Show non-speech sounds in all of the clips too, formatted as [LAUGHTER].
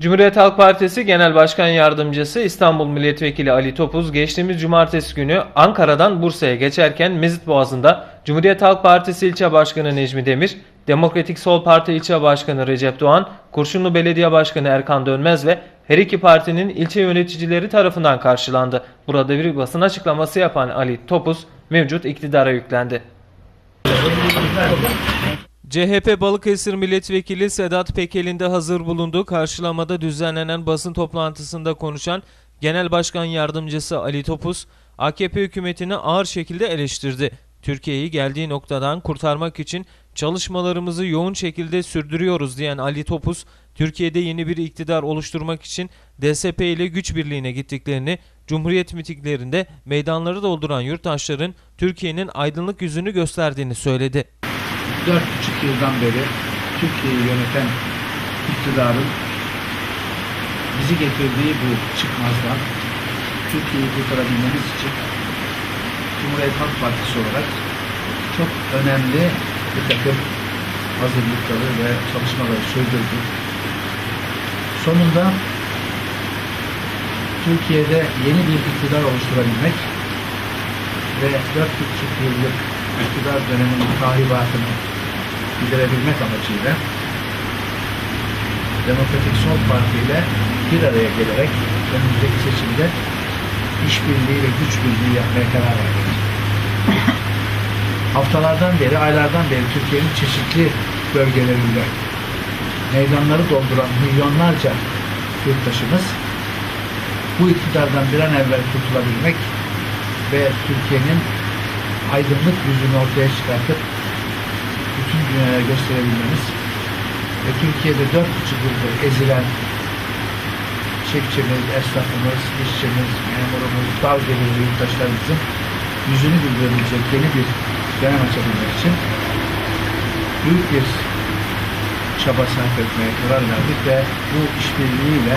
Cumhuriyet Halk Partisi Genel Başkan Yardımcısı İstanbul Milletvekili Ali Topuz geçtiğimiz cumartesi günü Ankara'dan Bursa'ya geçerken Mezit Boğazı'nda Cumhuriyet Halk Partisi İlçe Başkanı Necmi Demir, Demokratik Sol Parti İlçe Başkanı Recep Doğan, Kurşunlu Belediye Başkanı Erkan Dönmez ve her iki partinin ilçe yöneticileri tarafından karşılandı. Burada bir basın açıklaması yapan Ali Topuz mevcut iktidara yüklendi. CHP Balıkesir Milletvekili Sedat Pekel'in de hazır bulunduğu karşılamada düzenlenen basın toplantısında konuşan Genel Başkan Yardımcısı Ali Topuz, AKP hükümetini ağır şekilde eleştirdi. Türkiye'yi geldiği noktadan kurtarmak için çalışmalarımızı yoğun şekilde sürdürüyoruz diyen Ali Topuz, Türkiye'de yeni bir iktidar oluşturmak için DSP ile güç birliğine gittiklerini, Cumhuriyet mitinglerinde meydanları dolduran yurttaşların Türkiye'nin aydınlık yüzünü gösterdiğini söyledi. Dört buçuk yıldan beri Türkiye'yi yöneten iktidarın bizi getirdiği bu çıkmazdan Türkiye'yi kurtarabilmemiz için Cumhuriyet Halk Partisi olarak çok önemli bir takım hazırlıkları ve çalışmaları sürdürdük. Sonunda Türkiye'de yeni bir iktidar oluşturabilmek ve dört buçuk yıllık iktidar döneminin tahibatını giderebilmek amacıyla Demokratik Sol Parti ile bir araya gelerek önümüzdeki seçimde işbirliği ve güç birliği yapmaya karar verdik. Haftalardan beri, aylardan beri Türkiye'nin çeşitli bölgelerinde meydanları dolduran milyonlarca yurttaşımız bu iktidardan bir an evvel kurtulabilmek ve Türkiye'nin aydınlık yüzünü ortaya çıkartıp bütün dünyaya gösterebilmemiz ve Türkiye'de dört buçuk yıldır ezilen çiftçimiz, esnafımız, işçimiz, memurumuz, dar gelirli yurttaşlarımızın yüzünü güldürebilecek yeni bir dönem açabilmek için büyük bir çaba sarf etmeye karar verdik ve bu işbirliğiyle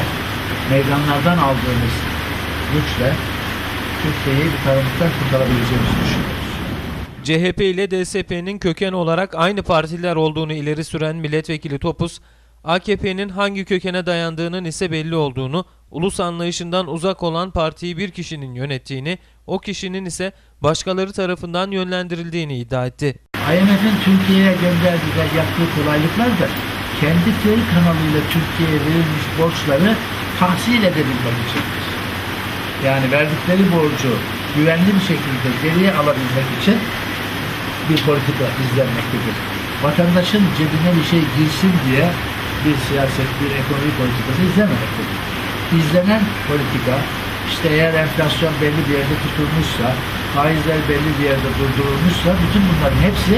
meydanlardan aldığımız güçle Türkiye'yi bir karanlıktan kurtarabileceğimizi düşünüyoruz. CHP ile DSP'nin köken olarak aynı partiler olduğunu ileri süren milletvekili Topuz, AKP'nin hangi kökene dayandığının ise belli olduğunu, ulus anlayışından uzak olan partiyi bir kişinin yönettiğini, o kişinin ise başkaları tarafından yönlendirildiğini iddia etti. IMF'in Türkiye'ye gönderdiği ve yaptığı kolaylıklar da kendi kredi kanalıyla Türkiye'ye verilmiş borçları tahsil edebilmek içindir. Yani verdikleri borcu güvenli bir şekilde geriye alabilmek için bir politika izlenmektedir. Vatandaşın cebine bir şey girsin diye bir siyaset, bir ekonomi politikası izlememektedir. İzlenen politika, işte eğer enflasyon belli bir yerde tutulmuşsa, faizler belli bir yerde durdurulmuşsa, bütün bunların hepsi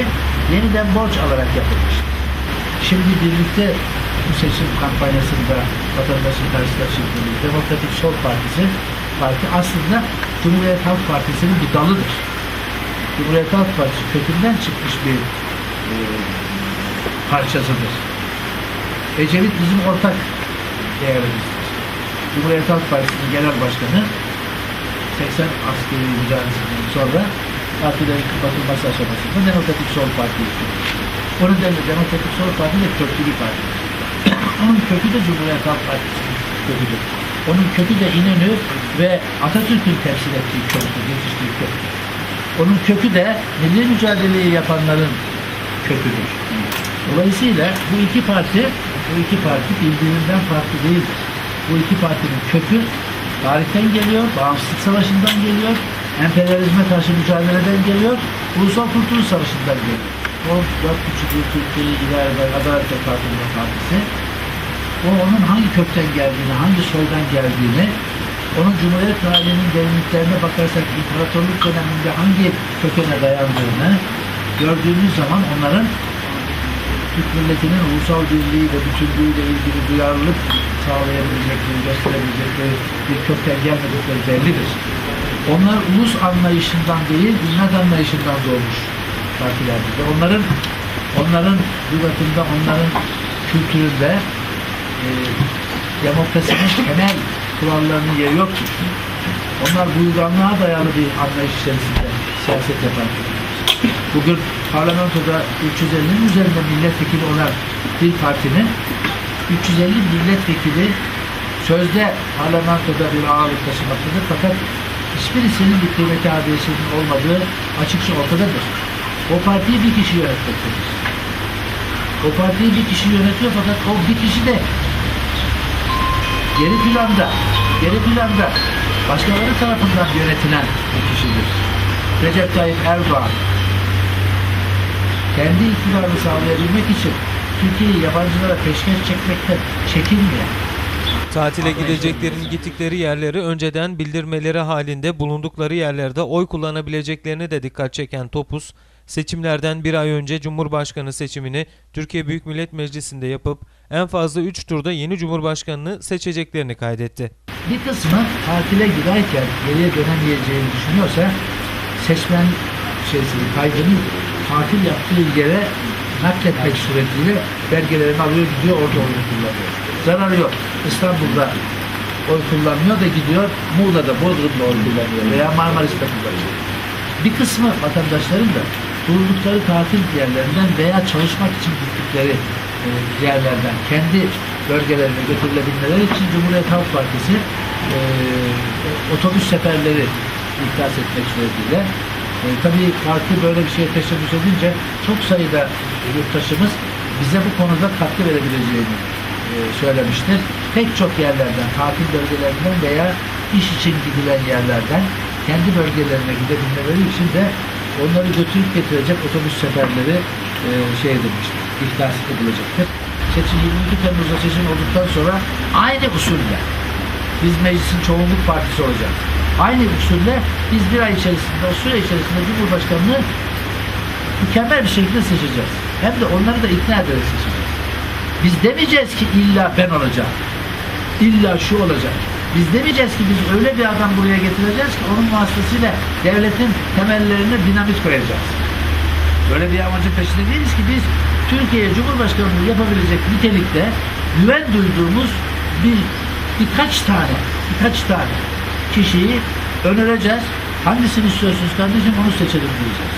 yeniden borç alarak yapılmıştır. Şimdi birlikte bu seçim kampanyasında vatandaşın karşısına çıktığımız Demokratik Sol Partisi, parti aslında Cumhuriyet Halk Partisi'nin bir dalıdır. Cumhuriyet Halk Partisi kökünden çıkmış bir e, parçasıdır. Ecevit bizim ortak değerimizdir. Cumhuriyet Halk Partisi'nin genel başkanı 80 askeri müdahalesinden sonra partilerin kapatılması aşamasında Demokratik Sol Parti'yi kurmuştur. O nedenle Demokratik Sol Parti de köklü bir parti. [COUGHS] Onun kökü de Cumhuriyet Halk Partisi'nin köküdür. Onun kökü de İnönü ve Atatürk'ün temsil ettiği köktür, yetiştiği köktür. Onun kökü de milli mücadeleyi yapanların köküdür. Dolayısıyla bu iki parti, bu iki parti birbirinden farklı değildir. Bu iki partinin kökü tarihten geliyor, bağımsızlık savaşından geliyor, emperyalizme karşı mücadeleden geliyor, ulusal kurtuluş savaşından geliyor. O dört buçuk yıl Türkiye'yi idare eden Adalet Kalkınma Partisi, o onun hangi kökten geldiğini, hangi soydan geldiğini, onun Cumhuriyet tarihinin derinliklerine bakarsak imparatorluk döneminde hangi kökene dayandığını gördüğümüz zaman onların Türk milletinin ulusal birliği ve bütünlüğüyle ilgili duyarlılık sağlayabilecekleri, gösterebilecekleri bir kökten gelmedikleri bellidir. Onlar ulus anlayışından değil, millet anlayışından doğmuş partilerdir. Ve onların onların lügatında, onların kültüründe e, demokrasinin temel kurallarının yeri yoktur. Onlar buyurganlığa dayalı bir anlayış içerisinde siyaset yapan Bugün parlamentoda 350'nin üzerinde milletvekili olan bir partinin 350 milletvekili sözde parlamentoda bir ağırlık taşımaktadır fakat hiçbirisinin bir kıymeti adresinin olmadığı açıkça ortadadır. O partiyi bir kişi yönetmektedir. O partiyi bir kişi yönetiyor fakat o bir kişi de geri planda, geri planda. Başkaları tarafından yönetilen bir kişidir. Recep Tayyip Erdoğan. Kendi iktidarını sağlayabilmek için Türkiye'yi yabancılara peşkeş çekmekten çekinmeyen, Tatile gideceklerin gittikleri yerleri önceden bildirmeleri halinde bulundukları yerlerde oy kullanabileceklerini de dikkat çeken Topuz, seçimlerden bir ay önce Cumhurbaşkanı seçimini Türkiye Büyük Millet Meclisi'nde yapıp en fazla 3 turda yeni Cumhurbaşkanını seçeceklerini kaydetti. bir kısmı tatile giderken geriye dönemeyeceğini düşünüyorsa seçmen şeysini, kaydını tatil yaptığı yere nakletmek suretiyle belgelerini alıyor gidiyor orada oy kullanıyor. Zararı yok. İstanbul'da oy kullanmıyor da gidiyor Muğla'da, Bodrum'da oy kullanıyor veya Marmaris'te kullanıyor. Bir kısmı vatandaşların da bulundukları tatil yerlerinden veya çalışmak için gittikleri yerlerden kendi bölgelerine götürülebilmeleri için Cumhuriyet Halk Partisi e, otobüs seferleri ihdas etmek suretiyle e, tabii parti böyle bir şeye teşebbüs edince çok sayıda yurttaşımız bize bu konuda katkı verebileceğini e, söylemiştir. Pek çok yerlerden, tatil bölgelerinden veya iş için gidilen yerlerden kendi bölgelerine gidebilmeleri için de onları götürüp getirecek otobüs seferleri e, şey edilmiştir, ihdas edilecektir. Seçim 22 Temmuz'da seçim olduktan sonra aynı usulle biz meclisin çoğunluk partisi olacağız. Aynı usulle biz bir ay içerisinde, o süre içerisinde Cumhurbaşkanı'nı mükemmel bir şekilde seçeceğiz. Hem de onları da ikna ederek seçeceğiz. Biz demeyeceğiz ki illa ben olacağım. İlla şu olacak. Biz demeyeceğiz ki biz öyle bir adam buraya getireceğiz ki onun vasıtasıyla devletin temellerine dinamit koyacağız. Böyle bir amacın peşinde değiliz ki biz Türkiye'ye Cumhurbaşkanlığı yapabilecek nitelikte güven duyduğumuz bir birkaç tane birkaç tane kişiyi önereceğiz. Hangisini istiyorsunuz kardeşim onu seçelim diyeceğiz.